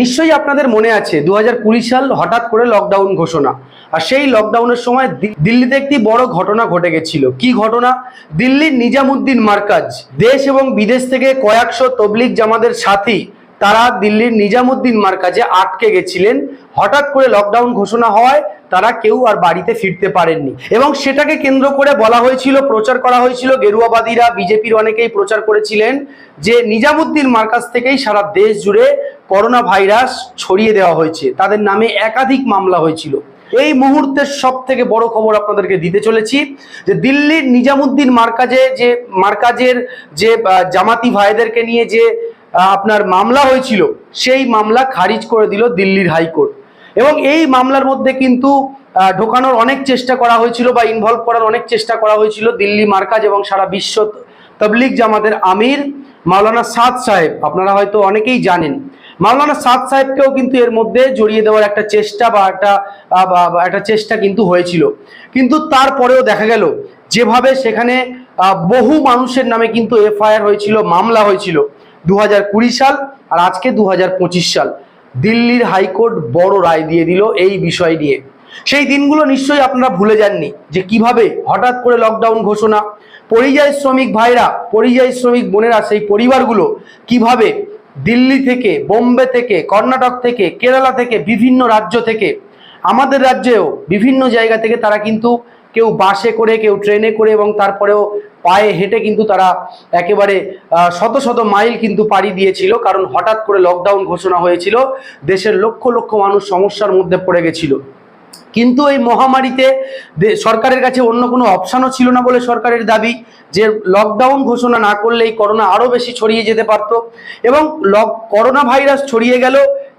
নিশ্চয়ই আপনাদের মনে আছে দু হাজার কুড়ি সাল হঠাৎ করে লকডাউন ঘোষণা। আর সেই লকডাউনের সময় দিল্লিতে একটি বড় ঘটনা ঘটে গেছিল। কি ঘটনা? দিল্লির নিজামুদ্দিন মার্কাজ দেশ এবং বিদেশ থেকে কয়েকশো তবলিক জামাদের সাথী, তারা দিল্লির নিজামুদ্দিন মার্কাজে আটকে গেছিলেন। হঠাৎ করে লকডাউন ঘোষণা হওয়ায় তারা কেউ আর বাড়িতে ফিরতে পারেননি। এবং সেটাকে কেন্দ্র করে বলা হয়েছিল, প্রচার করা হয়েছিল, গেরুয়াবাদীরা, বিজেপির অনেকেই প্রচার করেছিলেন যে নিজামুদ্দিন মার্কাজ থেকেই সারা দেশ জুড়ে করোনা ভাইরাস ছড়িয়ে দেওয়া হয়েছে। তাদের নামে একাধিক মামলা হয়েছিল। এই মুহূর্তের সব থেকে বড় খবর আপনাদেরকে দিতে চলেছি, যে দিল্লির নিজামুদ্দিন মার্কাজে যে মার্কাজের যে জামাতি ভাইদেরকে নিয়ে যে আপনার মামলা হয়েছিল, সেই মামলা খারিজ করে দিল দিল্লির হাইকোর্ট। এবং এই মামলার মধ্যে কিন্তু ঢোকানোর অনেক চেষ্টা করা হয়েছিল বা ইনভলভ করার অনেক চেষ্টা করা হয়েছিল দিল্লি মার্কাজ এবং সারা বিশ্ব তবলিক জামাতের আমির মাওলানা সাদ সাহেব। আপনারা হয়তো অনেকেই জানেন। মাওলানা সাদ সাহেবকেও কিন্তু এর মধ্যে জড়িয়ে দেওয়ার একটা চেষ্টা বা একটা একটা চেষ্টা কিন্তু হয়েছিল। কিন্তু তারপরেও দেখা গেল, যেভাবে সেখানে বহু মানুষের নামে কিন্তু এফআইআর হয়েছিল, মামলা হয়েছিল দু হাজার কুড়ি সাল আর আজকে দু হাজার পঁচিশ সাল। দিল্লির হাইকোর্ট বড় রায় দিয়ে দিল এই বিষয় নিয়ে। সেই দিনগুলো নিশ্চয়ই আপনারা ভুলে যাননি, যে কীভাবে হঠাৎ করে লকডাউন ঘোষণা, পরিযায়ী শ্রমিক ভাইরা, পরিযায়ী শ্রমিক বোনেরা, সেই পরিবারগুলো কীভাবে দিল্লি থেকে, বোম্বে থেকে, কর্ণাটক থেকে, কেরালা থেকে, বিভিন্ন রাজ্য থেকে, আমাদের রাজ্যেও বিভিন্ন জায়গা থেকে তারা কিন্তু কেউ বাসে করে, কেউ ট্রেনে করে এবং তারপরেও পায়ে হেঁটে কিন্তু তারা একেবারে শত শত মাইল কিন্তু পাড়ি দিয়েছিল কারণ হঠাৎ করে লকডাউন ঘোষণা হয়েছিল। দেশের লক্ষ লক্ষ মানুষ সমস্যার মধ্যে পড়ে গেছিল। কিন্তু এই মহামারীতে সরকারের কাছে অন্য কোনো অপশানও ছিল না বলে সরকারের দাবি যে লকডাউন ঘোষণা না করলে এই করোনা আরও বেশি ছড়িয়ে যেতে পারত। এবং লক করোনা ভাইরাস ছড়িয়ে গেল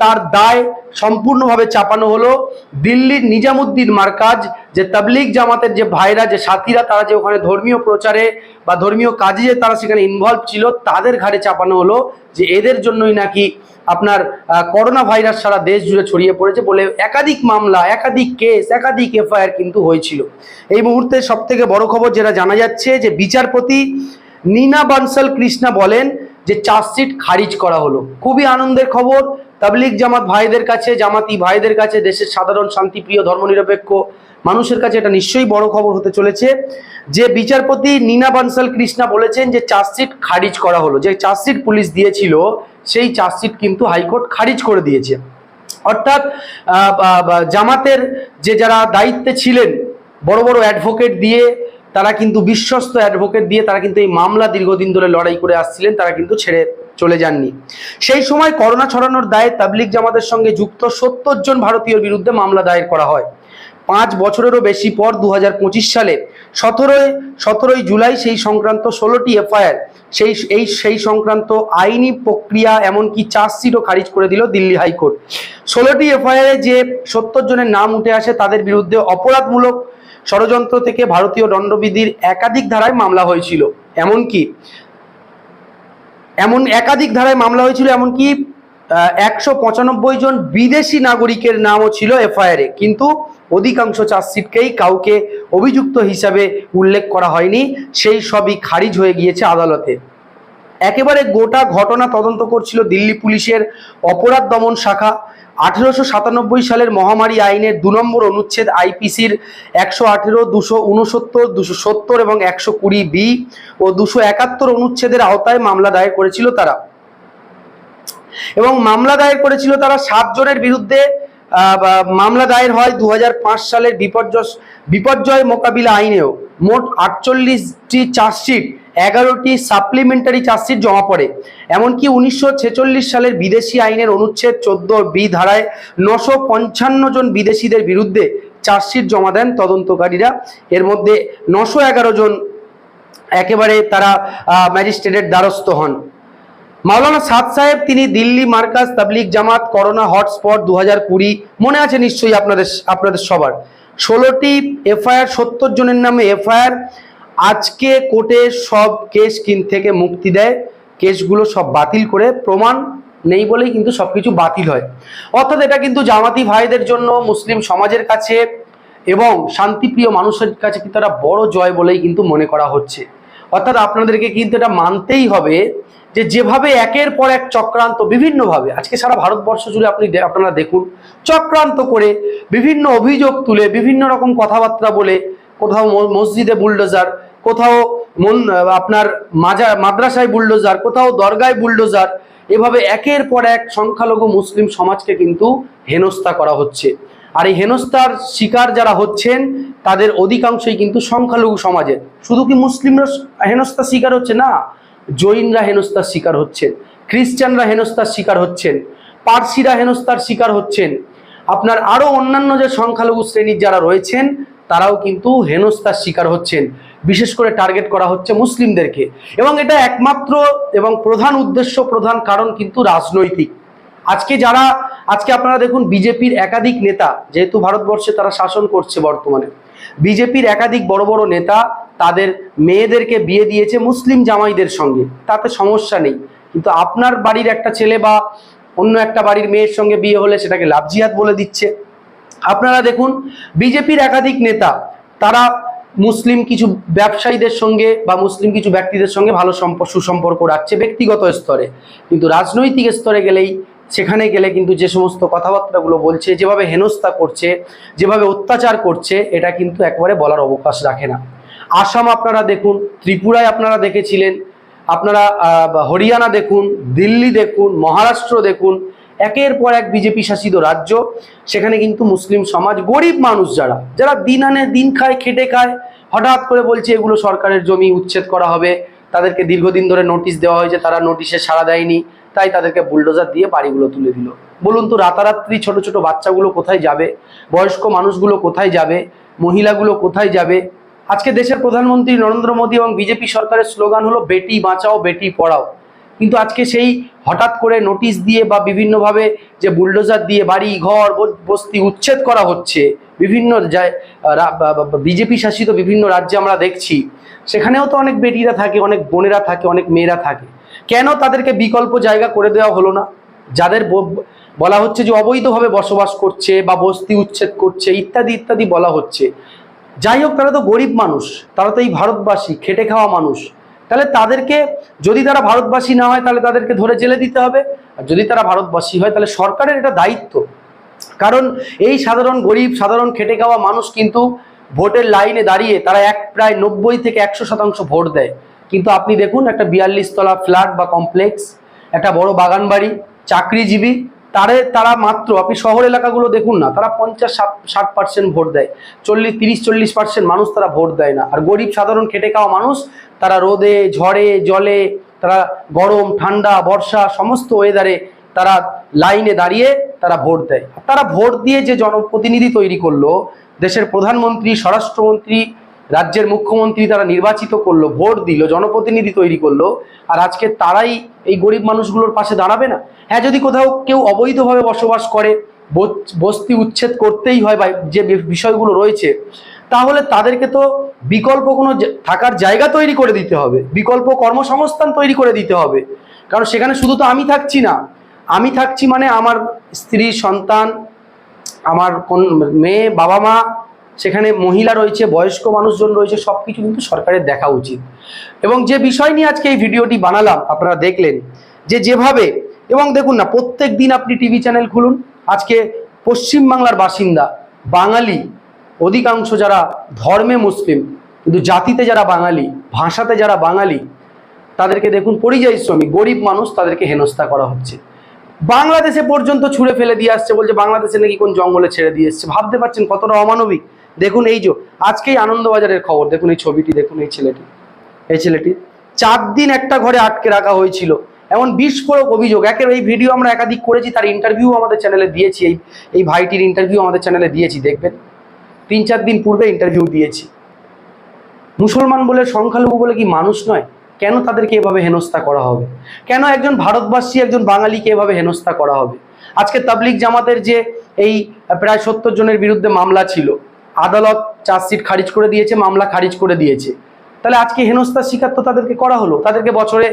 তার দায় সম্পূর্ণভাবে চাপানো হলো। দিল্লির নিজামুদ্দিন মার্কাজ, যে তাবলিগ জামাতের যে ভাইরা, যে সাথীরা, তারা যে ওখানে ধর্মীয় প্রচারে বা ধর্মীয় কাজে যে তারা সেখানে ইনভলভ ছিল, তাদের ঘাড়ে চাপানো হলো যে এদের জন্যই নাকি আপনার করোনা ভাইরাস সারা দেশ জুড়ে ছড়িয়ে পড়েছে বলে একাধিক মামলা, একাধিক কেস একাধিক এফআইআর কিন্তু হয়েছিল। এই মুহূর্তে সব থেকে বড় খবর যেটা জানা যাচ্ছে যে বিচারপতি নীনা বানসাল কৃষ্ণা বলেন যে চার্জশিট খারিজ করা হলো। খুবই আনন্দের খবর। তাবলিগ জামাত ভাইদের কাছে, জামাতি ভাইদের কাছে, দেশের সাধারণ শান্তিপ্রিয় ধর্মনিরপেক্ষ মানুষের কাছে এটা নিশ্চয়ই বড় খবর হতে চলেছে। যে বিচারপতি নীনা বানসাল কৃষ্ণা বলেছেন যে চার্জশিট খারিজ করা হলো। যে চার্জশিট পুলিশ দিয়েছিল, সেই চার্জশিট কিন্তু হাইকোর্ট খারিজ করে দিয়েছে। অর্থাৎ জামাতের যে যারা দায়িত্বে ছিলেন, বড় বড় অ্যাডভোকেট দিয়ে, তারা কিন্তু বিশ্বস্ত অ্যাডভোকেট দিয়ে, তারা কিন্তু এই মামলা দীর্ঘদিন ধরে লড়াই করে আসছিলেন, তারা কিন্তু ছেড়ে চলে যাননি। সেই সময় করোনা ছড়ানোর দায়ে তাবলিগ জামাতের সঙ্গে যুক্ত সত্তর জন ভারতীয়র বিরুদ্ধে মামলা দায়ের করা হয়। পাঁচ বছরেরও বেশি পর দুহাজার পঁচিশ সালে সতেরোই সতেরোই জুলাই সেই সংক্রান্ত ষোলোটি এফআইআর, সেই, এই, সেই সংক্রান্ত আইনি প্রক্রিয়া এমনকি চার্জশিটও খারিজ করে দিল দিল্লি হাইকোর্ট। ষোলোটি এফআইআরে যে সত্তর জনের নাম উঠে আসে তাদের বিরুদ্ধে অপরাধমূলক ষড়যন্ত্র থেকে ভারতীয় দণ্ডবিধির একাধিক ধারায় মামলা হয়েছিল। এমনকি এমন একাধিক ধারায় মামলা হয়েছিল, এমনকি একশো পঁচানব্বই জন বিদেশি নাগরিকের নামও ছিল এফআইআরে। কিন্তু অধিকাংশ চার্জশিটকেই কাউকে অভিযুক্ত হিসাবে উল্লেখ করা হয়নি। সেই সবই খারিজ হয়ে গিয়েছে আদালতে। একেবারে গোটা ঘটনা তদন্ত করছিল দিল্লি পুলিশের অপরাধ দমন শাখা। আঠেরোশো সাতানব্বই সালের মহামারী আইনের দু নম্বর অনুচ্ছেদ আইপিসির একশো আঠেরো, দুশো উনসত্তর দুশো সত্তর এবং একশো কুড়ি বি ও দুশো একাত্তর অনুচ্ছেদের আওতায় মামলা দায়ের করেছিল তারা। এবং মামলা দায়ের করেছিল তারা সাতজনের বিরুদ্ধে মামলা দায়ের হয় দু হাজার পাঁচ সালের বিপর্যয় বিপর্যয় মোকাবিলা আইনেও। মোট আটচল্লিশটি চার্জশিট এগারোটি সাপ্লিমেন্টারি চার্জশিট জমা পড়ে। এমনকি উনিশশো ছেচল্লিশ সালের বিদেশি আইনের অনুচ্ছেদ চোদ্দ বি ধারায় নশো পঞ্চান্ন জন বিদেশিদের বিরুদ্ধে চার্জশিট জমা দেন তদন্তকারীরা। এর মধ্যে নশো এগারো জন একেবারে তারা ম্যাজিস্ট্রেটের দ্বারস্থ হন। মাওলানা সাদ সাহেব, তিনি দিল্লি মার্কাজ তাবলিগ জামাত করোনা হটস্পট দু হাজার কুড়ি। মনে আছে নিশ্চয়ই আপনাদের আপনাদের সবার? ষোলোটি এফআইআর, সত্তর জনের নামে এফআইআর আজকে কোর্টে সব কেস কিন থেকে মুক্তি দেয়। কেসগুলো সব বাতিল করে প্রমাণ নেই বলেই কিন্তু সবকিছু বাতিল হয়। অর্থাৎ এটা কিন্তু জামাতি ভাইদের জন্য, মুসলিম সমাজের কাছে এবং শান্তিপ্রিয় মানুষের কাছে কিন্তু একটা বড় জয় বলেই কিন্তু মনে করা হচ্ছে। অর্থাৎ আপনাদেরকে কিন্তু এটা মানতেই হবে যে যেভাবে একের পর এক চক্রান্ত বিভিন্নভাবে, আজকে সারা ভারতবর্ষ জুড়ে আপনি আপনারা দেখুন, চক্রান্ত করে বিভিন্ন অভিযোগ তুলে, বিভিন্ন রকম কথাবার্তা বলে কোথাও মসজিদে বুলডোজার কোথাও মন, আপনার মাজা, মাদ্রাসায় বুলডোজার, কোথাও দরগায় বুলডোজার, এভাবে একের পর এক সংখ্যালঘু মুসলিম সমাজকে কিন্তু হেনস্থা করা হচ্ছে। আর এই হেনস্থার শিকার যারা হচ্ছেন, তাদের অধিকাংশই কিন্তু সংখ্যালঘু সমাজের শুধু কি মুসলিমরা হেনস্থার শিকার হচ্ছে? না, জৈনরা হেনস্থার শিকার হচ্ছেন, খ্রিস্টানরা হেনস্থার শিকার হচ্ছেন, পার্সিরা হেনস্থার শিকার হচ্ছেন। আপনার আরও অন্যান্য যে সংখ্যালঘু শ্রেণির যারা রয়েছেন, তারাও কিন্তু হেনস্থার শিকার হচ্ছেন। বিশেষ করে টার্গেট করা হচ্ছে মুসলিমদেরকে। এবং এটা একমাত্র এবং প্রধান উদ্দেশ্য, প্রধান কারণ কিন্তু রাজনৈতিক। আজকে যারা, আজকে আপনারা দেখুন বিজেপির একাধিক নেতা, যেহেতু ভারতবর্ষে তারা শাসন করছে বর্তমানে, বিজেপির একাধিক বড় বড় নেতা তাদের মেয়েদেরকে বিয়ে দিয়েছে মুসলিম জামাইদের সঙ্গে। তাতে সমস্যা নেই। কিন্তু আপনার বাড়ির একটা ছেলে বা অন্য একটা বাড়ির মেয়ের সঙ্গে বিয়ে হলে সেটাকে লাভজিহাত বলে দিচ্ছে। আপনারা দেখুন বিজেপির একাধিক নেতা, তারা মুসলিম কিছু ব্যবসায়ীদের সঙ্গে বা মুসলিম কিছু ব্যক্তিদের সঙ্গে ভালো সম্পর্ক সুসম্পর্ক রাখছে ব্যক্তিগত স্তরে। কিন্তু রাজনৈতিক স্তরে গেলেই, সেখানে গেলে কিন্তু যে সমস্ত কথাবার্তাগুলো বলছে, যেভাবে হেনস্থা করছে, যেভাবে অত্যাচার করছে, এটা কিন্তু একবারে বলার অবকাশ রাখে না। আসাম আপনারা দেখুন, ত্রিপুরায় আপনারা দেখেছিলেন, আপনারা হরিয়ানা দেখুন, দিল্লি দেখুন, মহারাষ্ট্র দেখুন একের পর এক বিজেপি শাসিত রাজ্য, সেখানে কিন্তু মুসলিম সমাজ, গরিব মানুষ যারা যারা দিন আনে দিন খায়, খেটে খায়, হঠাৎ করে বলছে এগুলো সরকারের জমি উচ্ছেদ করা হবে, তাদেরকে দীর্ঘদিন ধরে নোটিশ দেওয়া হয়েছে, তারা নোটিশে সাড়া দেয়নি, তাই তাদেরকে বুলডোজার দিয়ে বাড়িগুলো তুলে দিল। বলুন তো রাতারাত্রি ছোট ছোট বাচ্চাগুলো কোথায় যাবে, বয়স্ক মানুষগুলো কোথায় যাবে, মহিলাগুলো কোথায় যাবে? আজকে দেশের প্রধানমন্ত্রী নরেন্দ্র মোদী এবং বিজেপি সরকারের স্লোগান হলো, বেটি বাঁচাও, বেটি পড়াও। কিন্তু আজকে সেই হঠাৎ করে নোটিশ দিয়ে বা বিভিন্নভাবে যে বুলডোজার দিয়ে বাড়ি, ঘর বস্তি উচ্ছেদ করা হচ্ছে, বিভিন্ন বিজেপি শাসিত বিভিন্ন রাজ্যে আমরা দেখছি, সেখানেও তো অনেক বেটিরা থাকে, অনেক বোনেরা থাকে, অনেক মেয়েরা থাকে। কেন তাদেরকে বিকল্প জায়গা করে দেওয়া হলো না? যাদের বলা হচ্ছে যে অবৈধভাবে বসবাস করছে বা বস্তি উচ্ছেদ করছে, ইত্যাদি ইত্যাদি বলা হচ্ছে। যাই হোক, তারা তো গরিব মানুষ, তারা তো এই ভারতবাসী, খেটে খাওয়া মানুষ। তাহলে তাদেরকে যদি তারা ভারতবাসী না হয়, তাহলে তাদেরকে ধরে জেলে দিতে হবে। আর যদি তারা ভারতবাসী হয়, তাহলে সরকারের এটা দায়িত্ব। কারণ এই সাধারণ গরিব, সাধারণ খেটে খাওয়া মানুষ কিন্তু ভোটের লাইনে দাঁড়িয়ে তারা এক প্রায় নব্বই থেকে একশো শতাংশ ভোট দেয়। কিন্তু আপনি দেখুন, একটা বিয়াল্লিশ তলা ফ্ল্যাট বা কমপ্লেক্স, একটা বড় বাগান বাড়ি চাকরিজীবী তারে তারা মাত্র, আপনি শহর এলাকাগুলো দেখুন না, তারা পঞ্চাশ, ষাট ষাট পার্সেন্ট ভোট দেয়। চল্লিশ, তিরিশ, চল্লিশ পার্সেন্ট মানুষ তারা ভোট দেয় না। আর গরিব, সাধারণ, খেটে খাওয়া মানুষ, তারা রোদে, ঝড়ে, জলে, তারা গরম, ঠান্ডা, বর্ষা, সমস্ত ওয়েদারে তারা লাইনে দাঁড়িয়ে তারা ভোট দেয়। তারা ভোট দিয়ে যে জনপ্রতিনিধি তৈরি করল, দেশের প্রধানমন্ত্রী, স্বরাষ্ট্রমন্ত্রী রাজ্যের মুখ্যমন্ত্রী তারা নির্বাচিত করল, ভোট দিল, জনপ্রতিনিধি তৈরি করল, আর আজকে তারাই এই গরিব মানুষগুলোর পাশে দাঁড়াবে না? হ্যাঁ যদি কোথাও কেউ অবৈধভাবে বসবাস করে, বস- বস্তি উচ্ছেদ করতেই হয় বা যে বিষয়গুলো রয়েছে, তাহলে তাদেরকে তো বিকল্প কোনো থাকার জায়গা তৈরি করে দিতে হবে, বিকল্প কর্মসংস্থান তৈরি করে দিতে হবে। কারণ সেখানে শুধু তো আমি থাকছি না, আমি থাকছি মানে আমার স্ত্রী, সন্তান, আমার কোন, মেয়ে বাবা মা সেখানে মহিলা রয়েছে, বয়স্ক মানুষজন রয়েছে সব কিছু কিন্তু সরকারের দেখা উচিত। এবং যে বিষয় নিয়ে আজকে এই ভিডিওটি বানালাম, আপনারা দেখলেন, যে যেভাবে, এবং দেখুন না প্রত্যেক দিন আপনি টিভি চ্যানেল খুলুন, আজকে পশ্চিমবাংলার বাসিন্দা, বাঙালি, অধিকাংশ যারা ধর্মে মুসলিম, কিন্তু জাতিতে যারা বাঙালি, ভাষাতে যারা বাঙালি, তাদেরকে দেখুন পরিযায়ী শ্রমিক, গরিব মানুষ তাদেরকে হেনস্থা করা হচ্ছে। বাংলাদেশে পর্যন্ত ছুঁড়ে ফেলে দিয়ে আসছে বলছে, বাংলাদেশে নাকি কোন জঙ্গলে ছেড়ে দিয়ে এসছে। ভাবতে পারছেন কতটা অমানবিক? দেখুন এই যে, আজকেই আনন্দবাজারের খবর, দেখুন এই ছবিটি, দেখুন এই ছেলেটি এই ছেলেটি। চার দিন একটা ঘরে আটকে রাখা হয়েছিল, এমন বিস্ফোরক অভিযোগ, একের এই ভিডিও আমরা একাধিক করেছি, তার ইন্টারভিউ আমাদের চ্যানেলে দিয়েছি, এই এই ভাইটির ইন্টারভিউ আমাদের চ্যানেলে দিয়েছি, দেখবেন? তিন চার দিন পূর্বে ইন্টারভিউ দিয়েছি। মুসলমান বলে সংখ্যালঘু বলে কি মানুষ নয়? কেন তাদেরকে এভাবে হেনস্থা করা হবে? কেন একজন ভারতবাসী, একজন বাঙালিকে এভাবে হেনস্থা করা হবে? আজকে তাবলিক জামাতের যে এই প্রায় সত্তর জনের বিরুদ্ধে মামলা ছিল আদালত চার্জশিট খারিজ করে দিয়েছে, মামলা খারিজ করে দিয়েছে। তাহলে আজকে হেনস্থার শিকার তো তাদেরকে করা হলো। তাদেরকে বছরে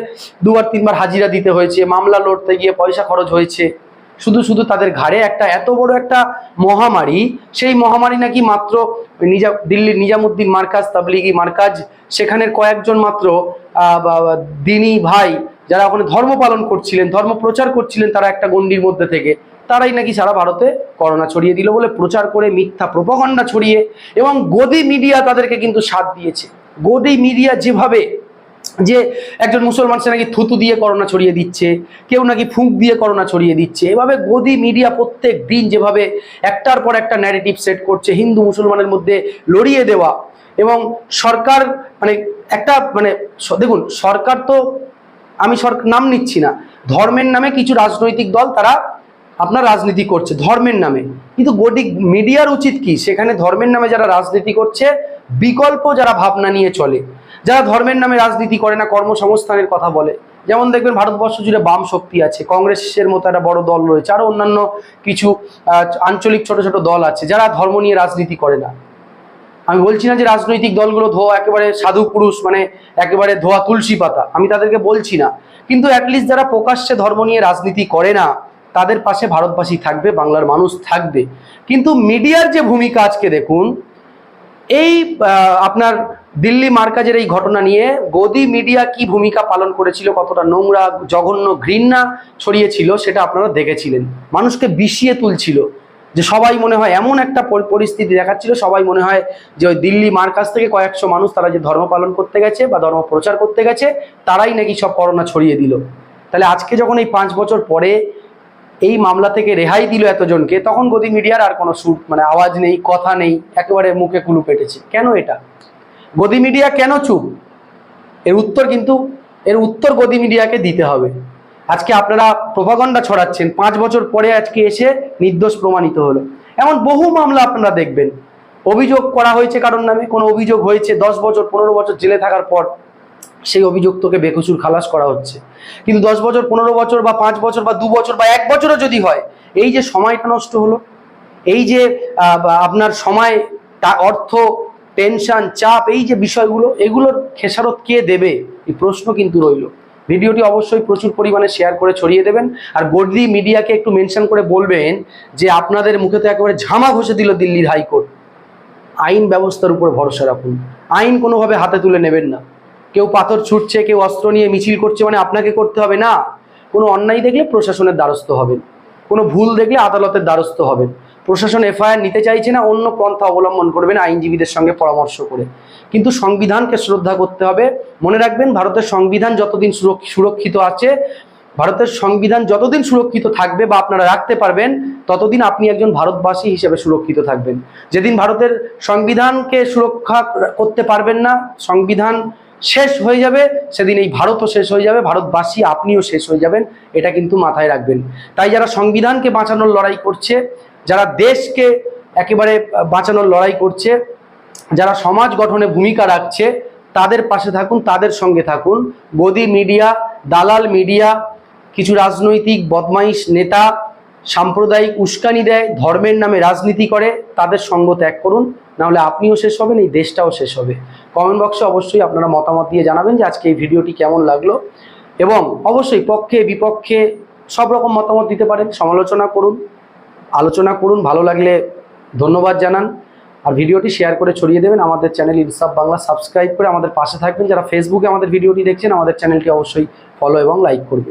দুবার, তিনবার হাজিরা দিতে হয়েছে, মামলা লড়তে গিয়ে পয়সা খরচ হয়েছে। শুধু শুধু তাদের ঘাড়ে একটা এত বড় একটা মহামারী, সেই মহামারী নাকি মাত্র নিজা, দিল্লির নিজামুদ্দিন মার্কাজ, তাবলিগি মার্কাজ, সেখানের কয়েকজন মাত্র দিনী ভাই, যারা ওখানে ধর্ম পালন করছিলেন, ধর্ম প্রচার করছিলেন তারা একটা গণ্ডির মধ্যে থেকে। তারাই নাকি সারা ভারতে করোনা ছড়িয়ে দিল বলে প্রচার করে মিথ্যা প্রপাগণ্ডা ছড়িয়ে এবং গদি মিডিয়া তাদেরকে কিন্তু সাথ দিয়েছে। গদি মিডিয়া যেভাবে যে একজন মুসলমান সে নাকি থুতু দিয়ে করোনা ছড়িয়ে দিচ্ছে, কেউ নাকি ফুঁক দিয়ে করোনা ছড়িয়ে দিচ্ছে, এভাবে গদি মিডিয়া প্রত্যেক দিন যেভাবে একটার পর একটা ন্যারেটিভ সেট করছে, হিন্দু মুসলমানের মধ্যে লড়িয়ে দেওয়া এবং সরকার মানে একটা মানে দেখুন, সরকার তো আমি সরকার নাম নিচ্ছি না, ধর্মের নামে কিছু রাজনৈতিক দল তারা আপনার রাজনীতি করছে ধর্মের নামে। কিন্তু গোটি মিডিয়ার উচিত কি? সেখানে ধর্মের নামে যারা রাজনীতি করছে, বিকল্প যারা ভাবনা নিয়ে চলে। যারা ধর্মের নামে রাজনীতি করে না, কর্মসংস্থানের কথা বলে। যেমন দেখবেন ভারতবর্ষ জুড়ে বাম শক্তি আছে, কংগ্রেসের মতো একটা বড় দল রয়েছে আরও অন্যান্য কিছু আঞ্চলিক ছোট ছোট দল আছে, যারা ধর্ম নিয়ে রাজনীতি করে না। আমি বলছি না যে রাজনৈতিক দলগুলো ধোয়া, একেবারে সাধু পুরুষ মানে একেবারে ধোয়া তুলসী পাতা, আমি তাদেরকে বলছি না। কিন্তু অ্যাটলিস্ট যারা প্রকাশ্যে ধর্ম নিয়ে রাজনীতি করে না তাদের পাশে ভারতবাসী থাকবে, বাংলার মানুষ থাকবে। কিন্তু মিডিয়ার যে ভূমিকা আজকে দেখুন, এই আপনার দিল্লি মার্কাজের এই ঘটনা নিয়ে গদি মিডিয়া কি ভূমিকা পালন করেছিল, কতটা নোংরা, জঘন্য ঘৃণা ছড়িয়েছিল, সেটা আপনারা দেখেছিলেন। মানুষকে বিষিয়ে তুলছিল, যে সবাই মনে হয় এমন একটা পরিস্থিতি দেখাচ্ছিল, সবাই মনে হয় যে ওই দিল্লি মার্কাজ থেকে কয়েকশো মানুষ তারা যে ধর্ম পালন করতে গেছে বা ধর্ম প্রচার করতে গেছে, তারাই নাকি সব করোনা ছড়িয়ে দিল। তাহলে আজকে যখন এই পাঁচ বছর পরে এই মামলা থেকে রেহাই দিল এতজনকে, তখন গদি মিডিয়ার আর কোনো সুর মানে আওয়াজ নেই, কথা নেই, একেবারে মুখে কুলু পেটেছে। কেন এটা? গদি মিডিয়া কেন চুপ? এর উত্তর কিন্তু, এর উত্তর গদি মিডিয়াকে দিতে হবে। আজকে আপনারা প্রভাগণ্ডা ছড়াচ্ছেন, পাঁচ বছর পরে আজকে এসে নির্দোষ প্রমাণিত হলো। এমন বহু মামলা আপনারা দেখবেন। অভিযোগ করা হয়েছে কারোর নামে, কোনো অভিযোগ হয়েছে, দশ বছর, পনেরো বছর জেলে থাকার পর। সেই অভিযুক্তকে বেকসুর খালাস করা হচ্ছে। কিন্তু দশ বছর, পনেরো বছর বা পাঁচ বছর বা দু বছর বা এক বছরও যদি হয়, এই যে সময়টা নষ্ট হলো, এই যে আপনার সময় অর্থ টেনশন চাপ, এই যে বিষয়গুলো, এগুলোর খেসারত কে দেবে? এই প্রশ্ন কিন্তু রইল। ভিডিওটি অবশ্যই প্রচুর পরিমাণে শেয়ার করে ছড়িয়ে দেবেন। আর গডলি মিডিয়াকে একটু মেনশন করে বলবেন যে, আপনাদের মুখে তো একেবারে ঝামা ঘষে দিল দিল্লির হাইকোর্ট। আইন ব্যবস্থার উপর ভরসা রাখুন। আইন কোনোভাবে হাতে তুলে নেবেন না। কেউ পাথর ছুটছে, কেউ অস্ত্র নিয়ে মিছিল করছে মানে আপনাকে করতে হবে না। কোনো অন্যায় দেখলে প্রশাসনের দ্বারস্থ হবেন। কোনো ভুল দেখলে আদালতের দ্বারস্থ হবেন। প্রশাসন এফআইআর নিতে চাইছে না, অন্য পন্থা অবলম্বন করবেন আইনজীবীদের সঙ্গে পরামর্শ করে। কিন্তু সংবিধানকে শ্রদ্ধা করতে হবে। মনে রাখবেন, ভারতের সংবিধান যতদিন সুরক্ষিত আছে, ভারতের সংবিধান যতদিন সুরক্ষিত থাকবে বা আপনারা রাখতে পারবেন, ততদিন আপনি একজন ভারতবাসী হিসেবে সুরক্ষিত থাকবেন। যেদিন ভারতের সংবিধানকে সুরক্ষা করতে পারবেন না, সংবিধান শেষ হয়ে যাবে, সেদিন এই ভারতও শেষ হয়ে যাবে, ভারতবাসী আপনিও শেষ হয়ে যাবেন, এটা কিন্তু মাথায় রাখবেন। তাই যারা সংবিধানকে বাঁচানোর লড়াই করছে, যারা দেশকে একেবারে বাঁচানোর লড়াই করছে, যারা সমাজ গঠনে ভূমিকা রাখছে, তাদের পাশে থাকুন, তাদের সঙ্গে থাকুন। গদি মিডিয়া, দালাল মিডিয়া, কিছু রাজনৈতিক বদমাইশ নেতা সাম্প্রদায়িক উস্কানি দেয়, ধর্মের নামে রাজনীতি করে, তাদের সঙ্গ ত্যাগ করুন, নাহলে আপনিও শেষ হবেন, এই দেশটাও শেষ হবে। কমেন্ট বক্সে অবশ্যই আপনারা মতামত দিয়ে জানাবেন যে আজকে এই ভিডিওটি কেমন লাগল। এবং অবশ্যই পক্ষে, বিপক্ষে সব রকম মতামত দিতে পারেন, সমালোচনা করুন, আলোচনা করুন, ভালো লাগলে ধন্যবাদ জানান। আর ভিডিওটি শেয়ার করে ছড়িয়ে দেবেন, আমাদের চ্যানেল ইনসাফ বাংলা সাবস্ক্রাইব করে আমাদের পাশে থাকবেন। যারা ফেসবুকে আমাদের ভিডিওটি দেখছেন, আমাদের চ্যানেলটি অবশ্যই ফলো এবং লাইক করবেন।